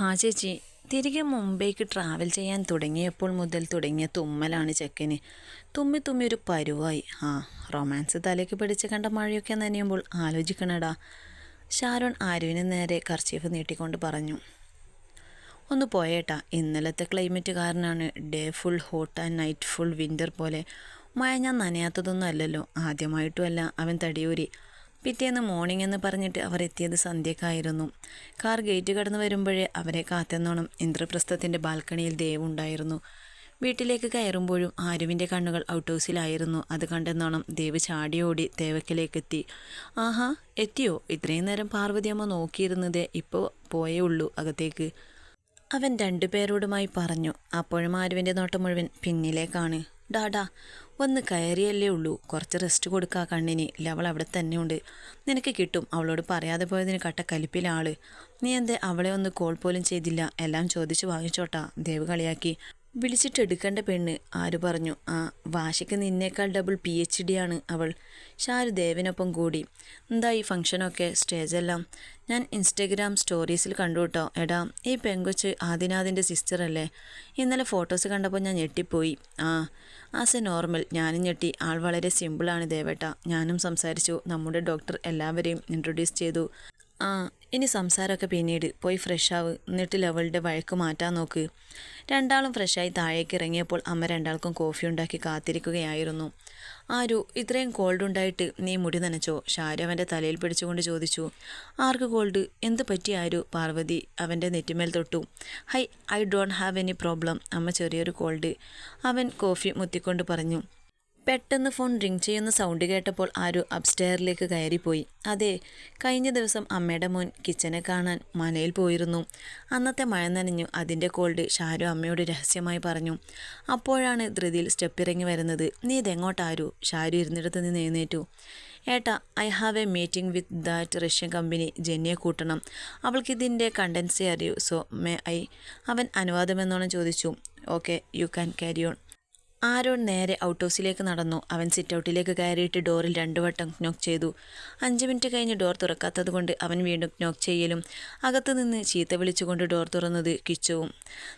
ആ ചേച്ചി. തിരികെ മുംബൈക്ക് ട്രാവൽ ചെയ്യാൻ തുടങ്ങിയപ്പോൾ മുതൽ തുടങ്ങിയ തുമ്മലാണ് ചെക്കന്. തുമ്മി തുമ്മി ഒരു പരുവായി. ആ റൊമാൻസ് തലയ്ക്ക് പിടിച്ച് കണ്ട മഴയൊക്കെ നനയുമ്പോൾ ആലോചിക്കണടാ. ഷാരോൺ ആരുവിന് നേരെ കർച്ചീഫ് നീട്ടിക്കൊണ്ട് പറഞ്ഞു. ഒന്ന് പോയേട്ടാ. ഇന്നലത്തെ ക്ലൈമറ്റ് കാരണമാണ് day full hot and night full winter പോലെ. മഴ ഞാൻ നനയാത്തതൊന്നും അല്ലല്ലോ. ആദ്യമായിട്ടുമല്ല അവൻ തടിയൂരി. പിറ്റേന്ന് മോർണിംഗ് എന്ന് പറഞ്ഞിട്ട് അവർ എത്തിയത് സന്ധ്യക്കായിരുന്നു. കാർ ഗേറ്റ് കടന്നു വരുമ്പോഴേ അവരെ കാത്തെന്നോണം ഇന്ദ്രപ്രസ്ഥത്തിന്റെ ബാൽക്കണിയിൽ ദേവുണ്ടായിരുന്നു വീട്ടിലേക്ക് കയറുമ്പോഴും ആരുവിന്റെ കണ്ണുകൾ ഔട്ട് ഹൗസിലായിരുന്നു അത് കണ്ടെന്നോണം ദേവ് ചാടിയോടി ദേവക്കിലേക്കെത്തി. ആഹാ എത്തിയോ? ഇത്രയും നേരം പാർവതിയമ്മ നോക്കിയിരുന്നത് ഇപ്പോൾ പോയേ ഉള്ളൂ അകത്തേക്ക്. അവൻ രണ്ടുപേരോടുമായി പറഞ്ഞു. അപ്പോഴും ആരുവിന്റെ നോട്ടം മുഴുവൻ പിന്നിലേക്കാണ്. ഡാഡാ ഒന്ന് കയറിയല്ലേ ഉള്ളൂ. കുറച്ച് റെസ്റ്റ് കൊടുക്കുക കണ്ണിന്. ലവൾ അവിടെ തന്നെ ഉണ്ട് നിനക്ക് കിട്ടും. അവളോട് പറയാതെ പോയതിന് കട്ട കലിപ്പിലാൾ നീ എന്തേ അവളെ ഒന്ന് കോൾ പോലും ചെയ്തില്ല. എല്ലാം ചോദിച്ചു വാങ്ങിച്ചോട്ടാ. ദേവ് കളിയാക്കി. വിളിച്ചിട്ട് എടുക്കേണ്ട പെണ്ണ് ആര് പറഞ്ഞു. ആ വാശിക്ക് നിന്നേക്കാൾ ഡബിൾ പി എച്ച് ഡി ആണ് അവൾ. ഷാരു ദേവിനൊപ്പം കൂടി. എന്താ ഈ ഫംഗ്ഷനൊക്കെ സ്റ്റേജെല്ലാം ഞാൻ ഇൻസ്റ്റഗ്രാം സ്റ്റോറീസിൽ കണ്ടു കേട്ടോ എടാ ഈ പെങ്കൊച്ച് ആദിനാഥിന്റെ സിസ്റ്റർ അല്ലേ? ഇന്നലെ ഫോട്ടോസ് കണ്ടപ്പോൾ ഞാൻ ഞെട്ടിപ്പോയി. ആ ആസ് എ നോർമൽ ഞാനും ഞെട്ടി. ആൾ വളരെ സിമ്പിളാണ് ദേവേട്ട. ഞാനും സംസാരിച്ചു. നമ്മുടെ ഡോക്ടർ എല്ലാവരെയും ഇൻട്രൊഡ്യൂസ് ചെയ്തു. ആ ഇനി സംസാരമൊക്കെ പിന്നീട്. പോയി ഫ്രഷ് ആവ്. എന്നിട്ട് ലെവളുടെ വഴക്ക് മാറ്റാൻ നോക്ക്. രണ്ടാളും ഫ്രഷായി താഴേക്ക് ഇറങ്ങിയപ്പോൾ അമ്മ രണ്ടാൾക്കും കോഫി ഉണ്ടാക്കി കാത്തിരിക്കുകയായിരുന്നു. ആരു ഇത്രയും കോൾഡ് ഉണ്ടായിട്ട് നീ മുടി നനച്ചോ? ഷാരു അവന്റെ തലയിൽ പിടിച്ചുകൊണ്ട് ചോദിച്ചു. ആർക്ക് കോൾഡ് എന്ത് പറ്റി ആരു പാർവതി? അവന്റെ നെറ്റിമേൽ തൊട്ടു. Hi I don't have any problem. അമ്മ ചെറിയൊരു കോൾഡ് അവൻ കോഫി മുത്തിക്കൊണ്ട് പറഞ്ഞു. പെട്ടെന്ന് ഫോൺ റിങ് ചെയ്യുന്ന സൗണ്ട് കേട്ടപ്പോൾ ആരു അപ്സ്റ്റെയറിലേക്ക് കയറിപ്പോയി. അതെ കഴിഞ്ഞ ദിവസം അമ്മയുടെ മോൻ കിച്ചനെ കാണാൻ മലയിൽ പോയിരുന്നു. അന്നത്തെ മഴ നനഞ്ഞു. അതിന്റെ കോൾഡ് ഷാരു അമ്മയോട് രഹസ്യമായി പറഞ്ഞു അപ്പോഴാണ് ധൃതിയിൽ സ്റ്റെപ്പ് ഇറങ്ങി വരുന്നത്. നീ ഇതെങ്ങോട്ടാരു ഷാരു ഇരുന്നിടത്ത് നിന്ന് എഴുന്നേറ്റു. ഏട്ടാ I have a meeting with that Russian company ജെന്നിയെ കൂട്ടണം. അവൾക്കിതിന്റെ കണ്ടൻസി അറിയൂ. സോ മേ ഐ അവൻ അനുവാദമെന്നോണം ചോദിച്ചു. Okay you can carry on Aaron നേരെ ഔട്ട് ഹൗസിലേക്ക് നടന്നു. അവൻ സിറ്റ് ഔട്ടിലേക്ക് കയറിയിട്ട് ഡോറിൽ രണ്ടു വട്ടം നോക്ക് ചെയ്തു. അഞ്ച് മിനിറ്റ് കഴിഞ്ഞ് ഡോർ തുറക്കാത്തതുകൊണ്ട് അവൻ വീണ്ടും നോക്ക് ചെയ്യലും. അകത്തു നിന്ന് ചീത്ത വിളിച്ചുകൊണ്ട് ഡോർ തുറന്നത് കിച്ചുവും.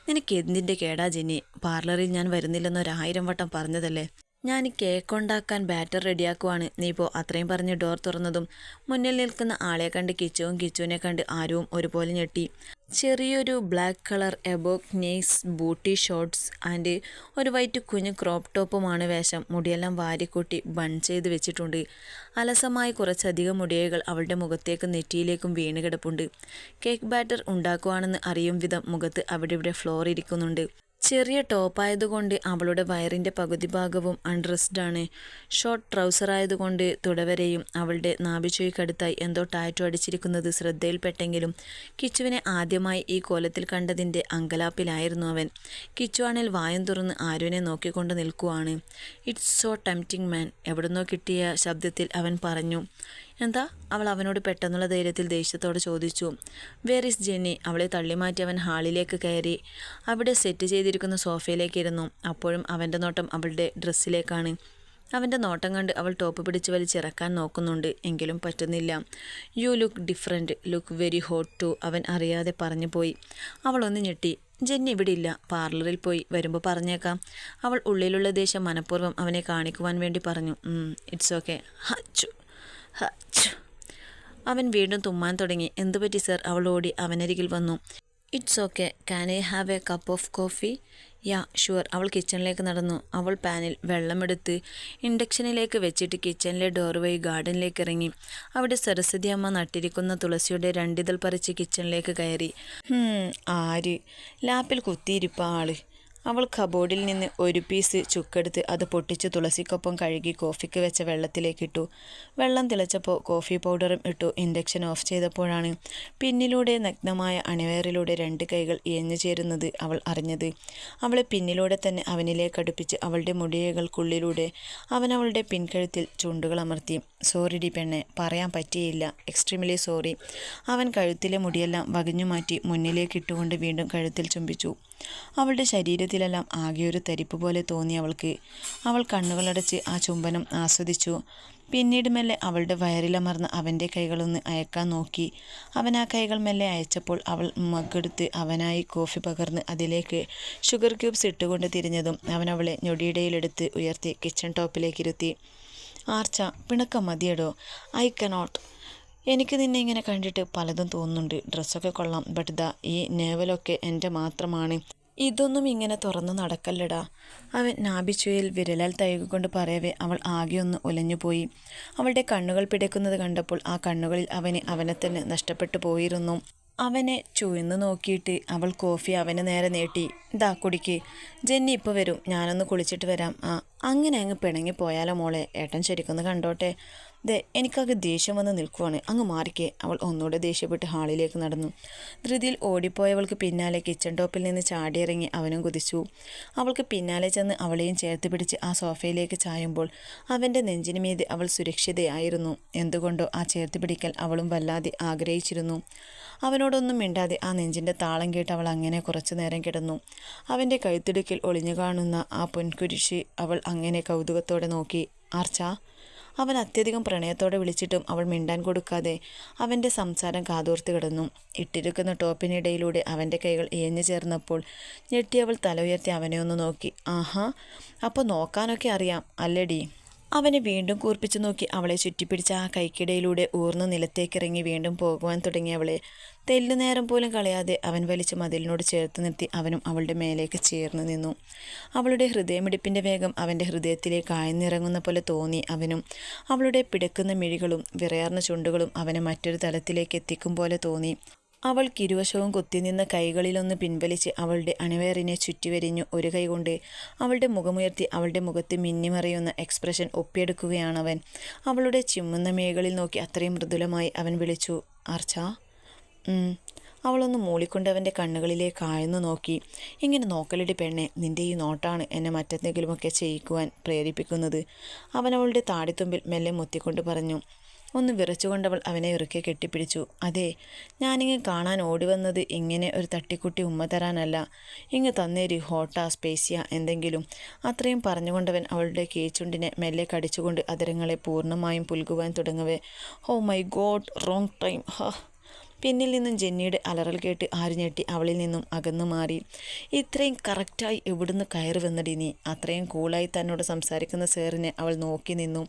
നിനക്ക് എന്തിന്റെ കേടാ ജെന്നി? പാർലറിൽ ഞാൻ വരുന്നില്ലെന്ന് ഒരായിരം വട്ടം പറഞ്ഞതല്ലേ? ഞാൻ കേക്ക് ഉണ്ടാക്കാൻ ബാറ്റർ റെഡിയാക്കുവാണ് നീ ഇപ്പോൾ അത്രയും പറഞ്ഞ് ഡോർ തുറന്നതും മുന്നിൽ നിൽക്കുന്ന ആളെ കണ്ട് കിച്ചുവും കിച്ചുവിനെ കണ്ട് ആരും ഒരുപോലെ ഞെട്ടി. ചെറിയൊരു ബ്ലാക്ക് കളർ എബോക് നെയ്സ് ബൂട്ടി ഷോർട്സ് ആൻഡ് ഒരു വൈറ്റ് കുഞ്ഞ് ക്രോപ്പ് ടോപ്പുമാണ് വേഷം. മുടിയെല്ലാം വാരിക്കൂട്ടി ബൺ ചെയ്ത് വെച്ചിട്ടുണ്ട്. അലസമായി കുറച്ചധികം മുടിയകൾ അവളുടെ മുഖത്തേക്കും നെറ്റിയിലേക്കും വീണ് കിടപ്പുണ്ട്. കേക്ക് ബാറ്റർ ഉണ്ടാക്കുവാണെന്ന് അറിയും വിധം മുഖത്ത് അവിടെ ഇവിടെ ഫ്ലോർ ഇരിക്കുന്നുണ്ട്. ചെറിയ ടോപ്പായതുകൊണ്ട് അവളുടെ വയറിന്റെ പകുതി ഭാഗവും അൺഡ്രസ്ഡാണ് ഷോർട്ട് ട്രൗസർ ആയതുകൊണ്ട് തുടവരെയും അവളുടെ നാഭിച്ചുഴിക്കടുത്തായി എന്തോ ടാറ്റു അടിച്ചിരിക്കുന്നത് ശ്രദ്ധയിൽപ്പെട്ടെങ്കിലും കിച്ചുവിനെ ആദ്യമായി ഈ കോലത്തിൽ കണ്ടതിന്റെ അങ്കലാപ്പിലായിരുന്നു അവൻ. കിച്ചുവാണിൽ വായം തുറന്ന് ആരുവിനെ നോക്കിക്കൊണ്ട് നിൽക്കുവാണ്. ഇറ്റ്സ് സോ ടെംപ്റ്റിംഗ് മാൻ എവിടുന്നോ കിട്ടിയ ശബ്ദത്തിൽ അവൻ പറഞ്ഞു. എന്താ? അവൾ അവനോട് പെട്ടെന്നുള്ള ധൈര്യത്തിൽ ദേഷ്യത്തോടെ ചോദിച്ചു. വേർ ഇസ് ജെന്നി അവളെ തള്ളിമാറ്റി അവൻ ഹാളിലേക്ക് കയറി. അവിടെ സെറ്റ് ചെയ്തിരിക്കുന്ന സോഫയിലേക്ക് ഇരുന്നു അപ്പോഴും അവന്റെ നോട്ടം അവളുടെ ഡ്രസ്സിലേക്കാണ്. അവന്റെ നോട്ടം കണ്ട് അവൾ ടോപ്പ് പിടിച്ച് വലിച്ചിറക്കാൻ നോക്കുന്നുണ്ട്. എങ്കിലും പറ്റുന്നില്ല. You look different look very hot too അവൻ അറിയാതെ പറഞ്ഞു പോയി. അവളൊന്ന് ഞെട്ടി. ജെന്നി ഇവിടെ ഇല്ല. പാർലറിൽ പോയി. വരുമ്പോൾ പറഞ്ഞേക്കാം. അവൾ ഉള്ളിലുള്ള ദേഷ്യം മനഃപൂർവം അവനെ കാണിക്കുവാൻ വേണ്ടി പറഞ്ഞു. ഇറ്റ്സ് ഓക്കെ ഹച്ചു ഹച്ചു. അവൻ വീണ്ടും തുമ്മാൻ തുടങ്ങി. എന്തുപറ്റി സർ അവൾ ഓടി അവനരികിൽ വന്നു. It's okay can I have a cup of coffee yeah sure അവൾ കിച്ചണിലേക്ക് നടന്നു. അവൾ പാനിൽ വെള്ളമെടുത്ത് ഇൻഡക്ഷനിലേക്ക് വെച്ചിട്ട് കിച്ചണിലെ ഡോർ വഴി ഗാർഡനിലേക്ക് ഇറങ്ങി. അവിടെ സരസ്വതി അമ്മ നട്ടിരിക്കുന്ന തുളസിയുടെ രണ്ടിതൾ പറിച്ച് കിച്ചണിലേക്ക് കയറി. "ഹും, ആര്? ലാപ്പിൽ കുത്തിയിരിപ്പ ആൾ. അവൾ കബോർഡിൽ നിന്ന് ഒരു പീസ് ചുക്കെടുത്ത് അത് പൊട്ടിച്ച് തുളസിക്കൊപ്പം കഴുകി കോഫിക്ക് വെച്ച വെള്ളത്തിലേക്കിട്ടു വെള്ളം തിളച്ചപ്പോൾ കോഫി പൗഡറും ഇട്ടു. ഇൻഡക്ഷൻ ഓഫ് ചെയ്തപ്പോഴാണ് പിന്നിലൂടെ നഗ്നമായ അണിവയറിലൂടെ രണ്ട് കൈകൾ ഇയഞ്ഞു ചേരുന്നത് അവൾ അറിഞ്ഞത്. അവളെ പിന്നിലൂടെ തന്നെ അവനിലേക്ക് അടുപ്പിച്ച് അവളുടെ മുടിയകൾക്കുള്ളിലൂടെ അവൻ അവളുടെ പിൻകഴുത്തിൽ ചുണ്ടുകൾ അമർത്തി. സോറി ഡി പെണ്ണെ പറയാൻ പറ്റിയില്ല. Extremely sorry. അവൻ കഴുത്തിലെ മുടിയെല്ലാം വകഞ്ഞു മാറ്റി മുന്നിലേക്ക് ഇട്ടുകൊണ്ട് വീണ്ടും കഴുത്തിൽ ചുംബിച്ചു. അവളുടെ ശരീരത്തിൽ ശരീരത്തിലെല്ലാം ആകെ ഒരു തരിപ്പ് പോലെ തോന്നി അവൾക്ക്. അവൾ കണ്ണുകളടച്ച് ആ ചുംബനം ആസ്വദിച്ചു. പിന്നീട് മെല്ലെ അവളുടെ വയറിലമർന്ന് അവന്റെ കൈകളൊന്ന് അയക്കാൻ നോക്കി. അവൻ ആ കൈകൾ മെല്ലെ അയച്ചപ്പോൾ അവൾ മകെടുത്ത് അവനായി കോഫി പകർന്ന് അതിലേക്ക് ഷുഗർ ക്യൂബ്സ് ഇട്ടുകൊണ്ട് തിരിഞ്ഞതും അവൻ അവളെ ഞൊടിയിടയിലെടുത്ത് ഉയർത്തി കിച്ചൺ ടോപ്പിലേക്ക് ഇരുത്തി. ആർച്ച പിണക്കം മതിയടോ. I cannot. എനിക്ക് നിന്നെ ഇങ്ങനെ കണ്ടിട്ട് പലതും തോന്നുന്നുണ്ട്. ഡ്രസ്സൊക്കെ കൊള്ളാം. ബട്ട് ദാ ഈ നേവലൊക്കെ എന്റെ മാത്രമാണ്. ഇതൊന്നും ഇങ്ങനെ തുറന്നു നടക്കല്ലടാ. അവൻ നാഭിച്ചുയിൽ വിരലാൽ തയ്യുകൊണ്ട് പറയവേ അവൾ ആകെ ഒന്ന് ഉലഞ്ഞുപോയി അവളുടെ കണ്ണുകൾ പിടയ്ക്കുന്നത് കണ്ടപ്പോൾ ആ കണ്ണുകളിൽ അവന് അവനെ തന്നെ നഷ്ടപ്പെട്ടു പോയിരുന്നു. അവനെ ചുവന്ന് നോക്കിയിട്ട് അവൾ കോഫി അവന് നേരെ നീട്ടി ദാ കുടിക്ക്. ജെന്നി ഇപ്പോൾ വരും. ഞാനൊന്ന് കുളിച്ചിട്ട് വരാം. ആ അങ്ങനെ അങ്ങ് പിണങ്ങി പോയാലോ മോളെ? ഏട്ടൻ ശരിക്കൊന്ന് കണ്ടോട്ടെ. ദേ എനിക്കാകെ ദേഷ്യം വന്ന് നിൽക്കുവാണ്. അങ്ങ് മാറിക്കേ. അവൾ ഒന്നുകൂടെ ദേഷ്യപ്പെട്ട് ഹാളിലേക്ക് നടന്നു. ധൃതിയിൽ ഓടിപ്പോയവൾക്ക് പിന്നാലെ കിച്ചൺ ടോപ്പിൽ നിന്ന് ചാടിയിറങ്ങി അവനും കുതിച്ചു. അവൾക്ക് പിന്നാലെ ചെന്ന് അവളെയും ചേർത്ത് പിടിച്ച് ആ സോഫയിലേക്ക് ചായുമ്പോൾ അവന്റെ നെഞ്ചിന് മീതെ അവൾ സുരക്ഷിതയായിരുന്നു. എന്തുകൊണ്ടോ ആ ചേർത്ത് പിടിക്കൽ അവളും വല്ലാതെ ആഗ്രഹിച്ചിരുന്നു. അവനോടൊന്നും മിണ്ടാതെ ആ നെഞ്ചിന്റെ താളം കേട്ട് അവൾ അങ്ങനെ കുറച്ചു നേരം കിടന്നു. അവന്റെ കഴുത്തിടുക്കിൽ ഒളിഞ്ഞു കാണുന്ന ആ പൊൻകുരിശി അവൾ അങ്ങനെ കൗതുകത്തോടെ നോക്കി. ആർച്ച അവൻ അത്യധികം പ്രണയത്തോടെ വിളിച്ചിട്ടും അവൾ മിണ്ടാൻ കൊടുക്കാതെ അവന്റെ സംസാരം കാതോർത്ത് കിടന്നു. ഇട്ടിരിക്കുന്ന ടോപ്പിനിടയിലൂടെ അവന്റെ കൈകൾ ഇയഞ്ഞു ചേർന്നപ്പോൾ ഞെട്ടി അവൾ തല ഉയർത്തി അവനെ ഒന്ന് നോക്കി. ആഹാ അപ്പോൾ നോക്കാനൊക്കെ അറിയാം അല്ലേടി? അവനെ വീണ്ടും കൂർപ്പിച്ചു നോക്കി അവളെ ചുറ്റിപ്പിടിച്ച ആ കൈക്കിടയിലൂടെ ഊർന്ന് നിലത്തേക്കിറങ്ങി വീണ്ടും പോകുവാൻ തുടങ്ങിയവളെ തെല്ലു നേരം പോലും കളയാതെ അവൻ വലിച്ച മതിലിനോട് ചേർത്ത് നിർത്തി അവനും അവളുടെ മേലേക്ക് ചേർന്ന് നിന്നു. അവളുടെ ഹൃദയമിടിപ്പിന്റെ വേഗം അവന്റെ ഹൃദയത്തിലേക്ക് ആഴ്ന്നിറങ്ങുന്ന പോലെ തോന്നി അവനും. അവളുടെ പിടക്കുന്ന മിഴികളും വിറയാർന്ന ചുണ്ടുകളും അവനെ മറ്റൊരു തലത്തിലേക്ക് എത്തിക്കും പോലെ തോന്നി. അവൾ കിരുവശവും കുത്തിനിന്ന കൈകളിലൊന്ന് പിൻവലിച്ച് അവളുടെ അണിവേറിനെ ചുറ്റിവരിഞ്ഞു ഒരു കൈകൊണ്ട് അവളുടെ മുഖമുയർത്തി അവളുടെ മുഖത്ത് മിന്നിമറിയുന്ന എക്സ്പ്രഷൻ ഒപ്പിയെടുക്കുകയാണവൻ. അവളുടെ ചിമ്മുന്ന മേകളിൽ നോക്കി അത്രയും മൃദുലമായി അവൻ വിളിച്ചു ആർച്ച? അവളൊന്ന് മൂളിക്കൊണ്ട് അവന്റെ കണ്ണുകളിലേക്ക് ആഴ്ന്നു നോക്കി. ഇങ്ങനെ നോക്കലടി പെണ്ണെ നിന്റെ ഈ നോട്ടാണ് എന്നെ മറ്റെന്തെങ്കിലുമൊക്കെ ചെയ്യിക്കുവാൻ പ്രേരിപ്പിക്കുന്നത്. അവൻ അവളുടെ താടിത്തുമ്പിൽ മെല്ലെ മുത്തിക്കൊണ്ട് പറഞ്ഞു ഒന്ന് വിറച്ചുകൊണ്ടവൾ അവനെ ഇറുക്കെ കെട്ടിപ്പിടിച്ചു. അതെ ഞാനിങ്ങ് കാണാൻ ഓടി വന്നത് ഇങ്ങനെ ഒരു തട്ടിക്കുട്ടി ഉമ്മ തരാനല്ല. ഇങ്ങ് തന്നേരി ഹോട്ട സ്പേസിയ എന്തെങ്കിലും. അത്രയും പറഞ്ഞുകൊണ്ടവൻ അവളുടെ കീച്ചുണ്ടിനെ മെല്ലെ കടിച്ചുകൊണ്ട് അതിരങ്ങളെ പൂർണമായും പുൽകുവാൻ തുടങ്ങവേ. Oh my god wrong time ഹാ. പിന്നിൽ നിന്നും ജെന്നിയുടെ അലറൽ കേട്ട് ആര് ഞെട്ടി അവളിൽ നിന്നും അകന്നു മാറി. ഇത്രയും കറക്റ്റായി എവിടുന്ന് കയറി വന്നടി നീ? അത്രയും കൂളായി തന്നോട് സംസാരിക്കുന്ന സേറിനെ അവൾ നോക്കി നിന്നു.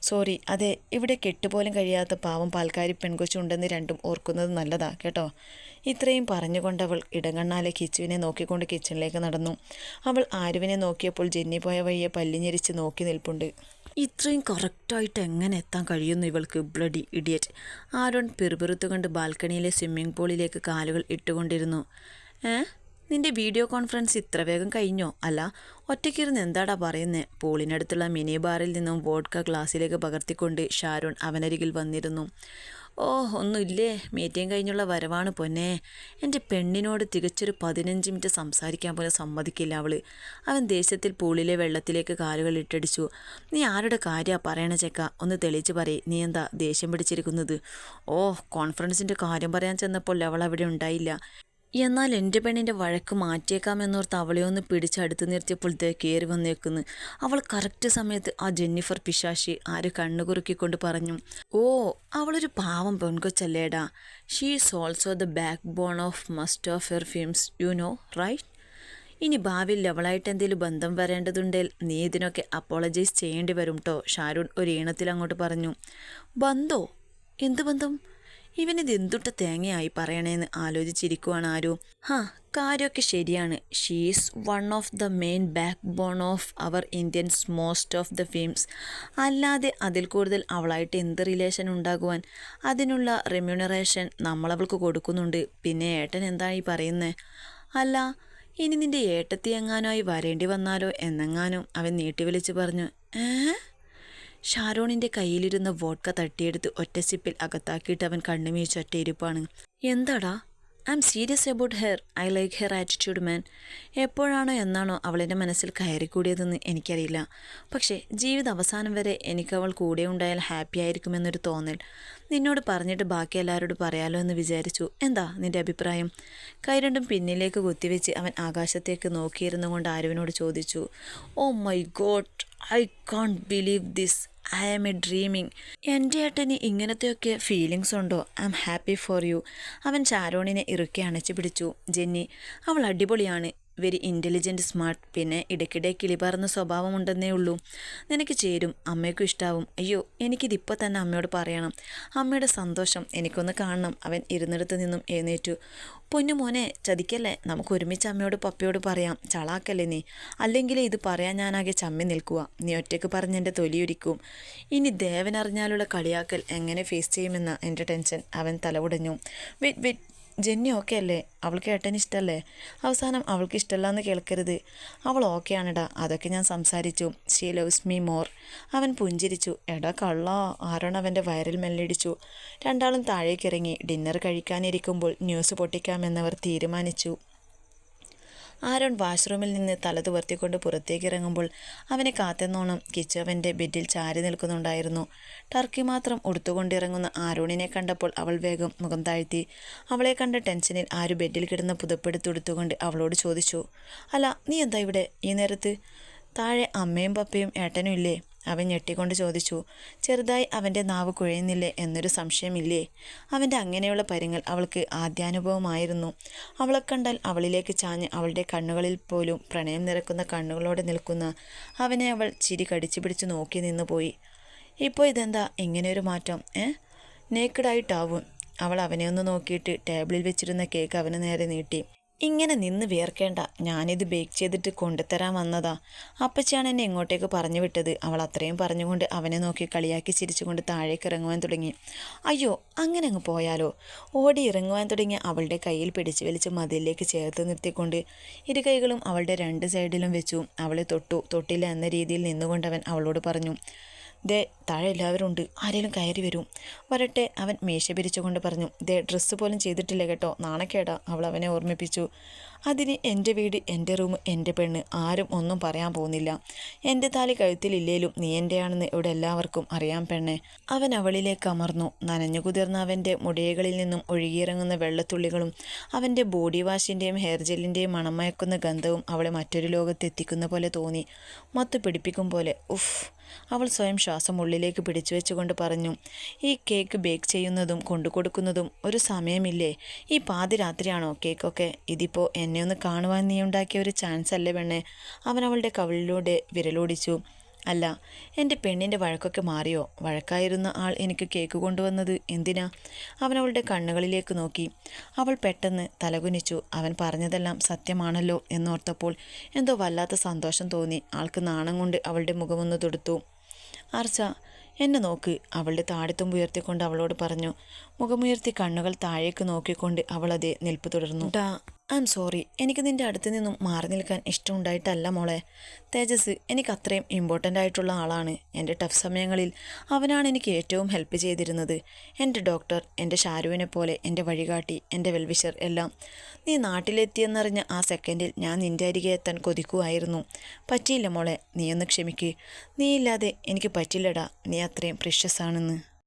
സോറി അതെ ഇവിടെ കെട്ടുപോലും കഴിയാത്ത പാവം പാൽക്കാരി പെൺകൊച്ചുണ്ടെന്ന് രണ്ടും ഓർക്കുന്നത് നല്ലതാ കേട്ടോ? ഇത്രയും പറഞ്ഞുകൊണ്ടവൾ ഇടങ്ങണ്ണാലെ കിച്ചുവിനെ നോക്കിക്കൊണ്ട് കിച്ചണിലേക്ക് നടന്നു. അവൾ ആരുവിനെ നോക്കിയപ്പോൾ ജെന്നി പോയ വഴിയെ പല്ലിഞ്ഞിരിച്ച് നോക്കി നിൽപ്പുണ്ട്. ഇത്രയും കറക്റ്റായിട്ട് എങ്ങനെ എത്താൻ കഴിയുന്നു ഇവൾക്ക് ബ്ലഡി ഇഡിയറ്റ് ആരോൺ പെറുപെറുത്തു കണ്ട് ബാൽക്കണിയിലെ സ്വിമ്മിംഗ് പൂളിലേക്ക് കാലുകൾ ഇട്ടുകൊണ്ടിരുന്നു. ഏ? നിന്റെ വീഡിയോ കോൺഫറൻസ് ഇത്ര വേഗം കഴിഞ്ഞോ? അല്ല ഒറ്റയ്ക്കിരുന്ന് എന്താടാ പറയുന്നേ? പൂളിനടുത്തുള്ള മിനി ബാറിൽ നിന്നും വോഡ്ക ഗ്ലാസ്സിലേക്ക് പകർത്തിക്കൊണ്ട് ഷാരോൺ അവനരികിൽ വന്നിരുന്നു. ഓ ഒന്നുമില്ലേ? മീറ്റിംഗ് കഴിഞ്ഞുള്ള വരവാണ് പൊന്നെ. എന്റെ പെണ്ണിനോട് തികച്ചൊരു പതിനഞ്ച് മിനിറ്റ് സംസാരിക്കാൻ പോലും സമ്മതിക്കില്ല അവൾ. അവൻ ദേശത്തിൽ പൂളിലെ വെള്ളത്തിലേക്ക് കാലുകൾ ഇട്ടടിച്ചു. നീ ആരുടെ കാര്യമാണ് പറയണ ചെക്ക? ഒന്ന് തെളിച്ച് പറയേ. നീ എന്താ ദേഷ്യം പിടിച്ചിരിക്കുന്നത്? ഓ കോൺഫറൻസിന്റെ കാര്യം പറയാൻ ചെന്നപ്പോൾ അവൾ അവിടെ ഉണ്ടായില്ല. എന്നാൽ എന്റെ പെണ്ണിന്റെ വഴക്ക് മാറ്റിയേക്കാമെന്നോർത്ത് അവളെ ഒന്ന് പിടിച്ചടുത്ത് നിർത്തിയപ്പോൾ ദേ കയറി വന്നേക്കുന്നു. അവൾ കറക്റ്റ് സമയത്ത് ആ ജെന്നിഫർ പിശാശി ആര് കണ്ണുകുറുക്കിക്കൊണ്ട് പറഞ്ഞു ഓ അവളൊരു പാവം പെൺകൊച്ചല്ലേടാ. She is also the backbone of most of her films you know right ഇനി ഭാവിയിൽ അവളായിട്ട് എന്തെങ്കിലും ബന്ധം വരേണ്ടതുണ്ടേൽ നീ ഇതിനൊക്കെ അപ്പോളജൈസ് ചെയ്യേണ്ടി വരും കേട്ടോ ഷാരൂൺ ഒരു ഈണത്തിൽ അങ്ങോട്ട് പറഞ്ഞു. ബന്ധോ? എന്ത് ബന്ധം? ഇവനിത് എന്തുട്ട തേങ്ങയായി പറയണേന്ന് ആലോചിച്ചിരിക്കുവാണ് ആരോ. ഹാ കാര്യമൊക്കെ ശരിയാണ്. She's one of the main backbone of our Indians most of the films അല്ലാതെ അതിൽ കൂടുതൽ അവളായിട്ട് എന്ത് റിലേഷൻ ഉണ്ടാകുവാൻ? അതിനുള്ള റെമ്യൂണറേഷൻ നമ്മളവൾക്ക് കൊടുക്കുന്നുണ്ട്. പിന്നെ ഏട്ടൻ എന്താണ് ഈ പറയുന്നത് അല്ല ഇനി നിന്റെ ഏട്ടത്തി എങ്ങാനായി വരേണ്ടി വന്നാലോ? എന്നെങ്ങാനും അവൻ നീട്ടി വിളിച്ച് പറഞ്ഞു. ഏ? ഷാരോണിന്റെ കയ്യിലിരുന്ന വോഡ്ക തട്ടിയെടുത്ത് ഒറ്റസിപ്പിൽ അകത്താക്കിയിട്ട് അവൻ കണ്ണുമീഴ്ച ഒറ്റയിരിപ്പാണ് എന്താടാ? I am serious about her I like her attitude man എപ്പോഴാണോ എന്നാണോ അവളെന്റെ മനസ്സിൽ കയറിക്കൂടിയതെന്ന് എനിക്കറിയില്ല. പക്ഷേ ജീവിത അവസാനം വരെ എനിക്ക് അവൾ കൂടെ ഉണ്ടായാൽ ഹാപ്പി ആയിരിക്കുമെന്നൊരു തോന്നൽ. നിന്നോട് പറഞ്ഞിട്ട് ബാക്കി എല്ലാവരോട് പറയാലോ എന്ന് വിചാരിച്ചു. എന്താ നിന്റെ അഭിപ്രായം? കൈ രണ്ടും പിന്നിലേക്ക് കുത്തിവെച്ച് അവൻ ആകാശത്തേക്ക് നോക്കിയിരുന്നു കൊണ്ട് ആരുവിനോട് ചോദിച്ചു. ഓ my God I can't believe this. I am a dreaming. എന്റെ ഏട്ടന് ഇങ്ങനത്തെയൊക്കെ ഫീലിങ്സ് ഉണ്ടോ? I am happy for you. അവൻ ചാരോണിനെ ഇറുക്കി അണച്ചു പിടിച്ചു. ജെന്നി അവൾ അടിപൊളിയാണ്. വെരി ഇന്റലിജന്റ് സ്മാർട്ട് പിന്നെ ഇടയ്ക്കിടെ കിളിപാറുന്ന സ്വഭാവമുണ്ടെന്നേ ഉള്ളൂ നിനക്ക് ചേരും അമ്മയ്ക്കും ഇഷ്ടാവും. അയ്യോ എനിക്കിതിപ്പോൾ തന്നെ അമ്മയോട് പറയണം. അമ്മയുടെ സന്തോഷം എനിക്കൊന്ന് കാണണം. അവൻ ഇരുന്നിടത്ത് നിന്നും എഴുന്നേറ്റു. പൊന്നു മോനെ ചതിക്കല്ലേ? നമുക്ക് ഒരുമിച്ച് അമ്മയോട് പപ്പയോട് പറയാം. ചളാക്കല്ലേ നീ? അല്ലെങ്കിൽ ഇത് പറയാൻ ഞാനാകെ ചമ്മി നിൽക്കുക നീ ഒറ്റയ്ക്ക് പറഞ്ഞ് എന്റെ തൊലിയൊരിക്കും. ഇനി ദേവനറിഞ്ഞാലുള്ള കളിയാക്കൽ എങ്ങനെ ഫേസ് ചെയ്യുമെന്ന? എന്റെ ടെൻഷൻ. അവൻ തലവുടഞ്ഞു വെറ്റ് വെയിറ്റ് ജെന്നി ഓക്കെ അല്ലേ? അവൾക്ക് ഏട്ടൻ ഇഷ്ടമല്ലേ അവസാനം അവൾക്ക് ഇഷ്ടമല്ല എന്ന് കേൾക്കരുത്. അവൾ ഓക്കെയാണെടാ അതൊക്കെ ഞാൻ സംസാരിച്ചു. ഷീ ലവ്സ് മീ മോർ അവൻ പുഞ്ചിരിച്ചു. എടാ കള്ള ആരാണ് അവന്റെ വയറിൽ മെല്ലടിച്ചു? രണ്ടാളും താഴേക്കിറങ്ങി. ഡിന്നർ കഴിക്കാനിരിക്കുമ്പോൾ ന്യൂസ് പൊട്ടിക്കാമെന്നവർ തീരുമാനിച്ചു. ആരോൺ വാഷ്റൂമിൽ നിന്ന് തലതുവർത്തിക്കൊണ്ട് പുറത്തേക്ക് ഇറങ്ങുമ്പോൾ അവനെ കാത്തെന്നോണം കിച്ചവന്റെ ബെഡിൽ ചാരി നിൽക്കുന്നുണ്ടായിരുന്നു. ടർക്കി മാത്രം ഉടുത്തുകൊണ്ടിറങ്ങുന്ന ആരോണിനെ കണ്ടപ്പോൾ അവൾ വേഗം മുഖം താഴ്ത്തി. അവളെ കണ്ട ടെൻഷനിൽ ആരു ബെഡിൽ കിടന്ന പുതപ്പെടുത്തുടുത്തുകൊണ്ട് അവളോട് ചോദിച്ചു അല്ല നീ എന്താ ഇവിടെ? ഈ നേരത്ത് താഴെ അമ്മയും പപ്പയും ഏട്ടനും ഇല്ലേ? അവൻ ഞെട്ടിക്കൊണ്ട് ചോദിച്ചു ചെറുതായി അവന്റെ നാവ് കുഴയുന്നില്ലേ എന്നൊരു സംശയമില്ലേ? അവന്റെ അങ്ങനെയുള്ള പരിങ്ങൾ അവൾക്ക് ആദ്യാനുഭവമായിരുന്നു. അവളെ കണ്ടാൽ അവളിലേക്ക് ചാഞ്ഞ് അവളുടെ കണ്ണുകളിൽ പോലും പ്രണയം നിറക്കുന്ന കണ്ണുകളോടെ നിൽക്കുന്ന അവനെ അവൾ ചിരി കടിച്ചു പിടിച്ച് നോക്കി നിന്ന് പോയി. ഇപ്പോൾ ഇതെന്താ? ഇങ്ങനെയൊരു മാറ്റം ഏ? നേക്കഡായിട്ടാവും. അവൾ അവനെ ഒന്ന് നോക്കിയിട്ട് ടേബിളിൽ വെച്ചിരുന്ന കേക്ക് അവന് നേരെ നീട്ടി. ഇങ്ങനെ നിന്ന് വിയർക്കേണ്ട. ഞാനിത് ബേക്ക് ചെയ്തിട്ട് കൊണ്ടുതരാൻ വന്നതാ. അപ്പച്ചിയാണ് എന്നെ ഇങ്ങോട്ടേക്ക് പറഞ്ഞു വിട്ടത്. അവൾ അത്രയും പറഞ്ഞുകൊണ്ട് അവനെ നോക്കി കളിയാക്കി ചിരിച്ചുകൊണ്ട് താഴേക്ക് ഇറങ്ങുവാൻ തുടങ്ങി. അയ്യോ അങ്ങനെ അങ്ങ് പോയാലോ? ഓടി ഇറങ്ങുവാൻ തുടങ്ങി അവളുടെ കയ്യിൽ പിടിച്ചു വലിച്ച് മതിലേക്ക് ചേർത്ത് നിർത്തിക്കൊണ്ട് ഇരു കൈകളും അവളുടെ രണ്ട് സൈഡിലും വെച്ചു. അവളെ തൊട്ടു. തൊട്ടില്ല എന്ന രീതിയിൽ നിന്നുകൊണ്ടവൻ അവളോട് പറഞ്ഞു ദേ താഴെ എല്ലാവരും ഉണ്ട് ആരെങ്കിലും കയറി വരും. വരട്ടെ അവൻ മീശ പിരിച്ചുകൊണ്ട് പറഞ്ഞു. ദേ ഡ്രസ്സ് പോലും ചെയ്തിട്ടില്ല കേട്ടോ. നാണക്കേടാ. അവൾ അവനെ ഓർമ്മിപ്പിച്ചു. അതിന് എന്റെ വീട് എന്റെ റൂം എന്റെ പെണ്ണ്. ആരും ഒന്നും പറയാൻ പോകുന്നില്ല. എന്റെ താലി കഴുത്തിലില്ലേലും നീ എന്റെയാണെന്ന് ഇവിടെ എല്ലാവർക്കും അറിയാം പെണ്ണെ. അവൻ അവളിലേക്ക് അമർന്നു. നനഞ്ഞു കുതിർന്ന അവന്റെ മുടിയകളിൽ നിന്നും ഒഴുകിയിറങ്ങുന്ന വെള്ളത്തുള്ളികളും അവന്റെ ബോഡി വാഷിന്റെയും ഹെയർ ജെല്ലിന്റെയും മണമയക്കുന്ന ഗന്ധവും അവളെ മറ്റൊരു ലോകത്ത് എത്തിക്കുന്ന പോലെ തോന്നി. മത്ത് പിടിപ്പിക്കും പോലെ. ഉഫ്. അവൾ സ്വയം ശ്വാസം ഉള്ളിലേക്ക് പിടിച്ചു വെച്ചുകൊണ്ട് പറഞ്ഞു ഈ കേക്ക് ബേക്ക് ചെയ്യുന്നതും കൊണ്ടുകൊടുക്കുന്നതും ഒരു സമയമില്ലേ? ഈ പാതിരാത്രിയാണോ കേക്കൊക്കെ? ഇതിപ്പോൾ എന്നെ ഒന്ന് കാണുവാൻ നീ ഉണ്ടാക്കിയ ഒരു ചാൻസ് അല്ലേ പെണ്ണെ? അവൻ അവളുടെ കവിളിലൂടെ വിരലോടിച്ചു. അല്ല എന്റെ പെണ്ണിന്റെ വഴക്കൊക്കെ മാറിയോ? വഴക്കായിരുന്ന ആൾ എനിക്ക് കേക്ക് കൊണ്ടുവന്നത് എന്തിനാ? അവൻ അവളുടെ കണ്ണുകളിലേക്ക് നോക്കി. അവൾ പെട്ടെന്ന് തലകുനിച്ചു. അവൻ പറഞ്ഞതെല്ലാം സത്യമാണല്ലോ എന്നോർത്തപ്പോൾ എന്തോ വല്ലാത്ത സന്തോഷം തോന്നി. ആൾക്ക് നാണം കൊണ്ട് അവളുടെ മുഖമൊന്ന് തൊടുത്തു. അർച്ച എന്നെ നോക്ക് അവളുടെ താടിത്തുമ്പ് ഉയർത്തിക്കൊണ്ട് അവളോട് പറഞ്ഞു. മുഖമുയർത്തി കണ്ണുകൾ താഴേക്ക് നോക്കിക്കൊണ്ട് അവൾ അതേ നിൽപ്പ് തുടർന്നു. ഐ എം സോറി എനിക്ക് നിന്റെ അടുത്ത് നിന്നും മാറി നിൽക്കാൻ ഇഷ്ടമുണ്ടായിട്ടല്ല മോളെ. തേജസ് എനിക്ക് അത്രയും ഇമ്പോർട്ടന്റ് ആയിട്ടുള്ള ആളാണ്. എന്റെ ടഫ് സമയങ്ങളിൽ അവനാണ് എനിക്ക് ഏറ്റവും ഹെൽപ്പ് ചെയ്തിരുന്നത്. എന്റെ ഡോക്ടർ എന്റെ ഷാരുവിനെ പോലെ എന്റെ വഴികാട്ടി എന്റെ വെൽവിഷർ എല്ലാം നീ നാട്ടിലെത്തിയെന്നറിഞ്ഞ ആ സെക്കൻഡിൽ ഞാൻ നിന്റെ അരികെ എത്താൻ കൊതിക്കുമായിരുന്നു പറ്റിയില്ല മോളെ നീ ഒന്ന് ക്ഷമിക്ക്. നീ ഇല്ലാതെ എനിക്ക് പറ്റില്ലടാ. നീ അത്രയും പ്രിഷ്യസ് ആണെന്ന്.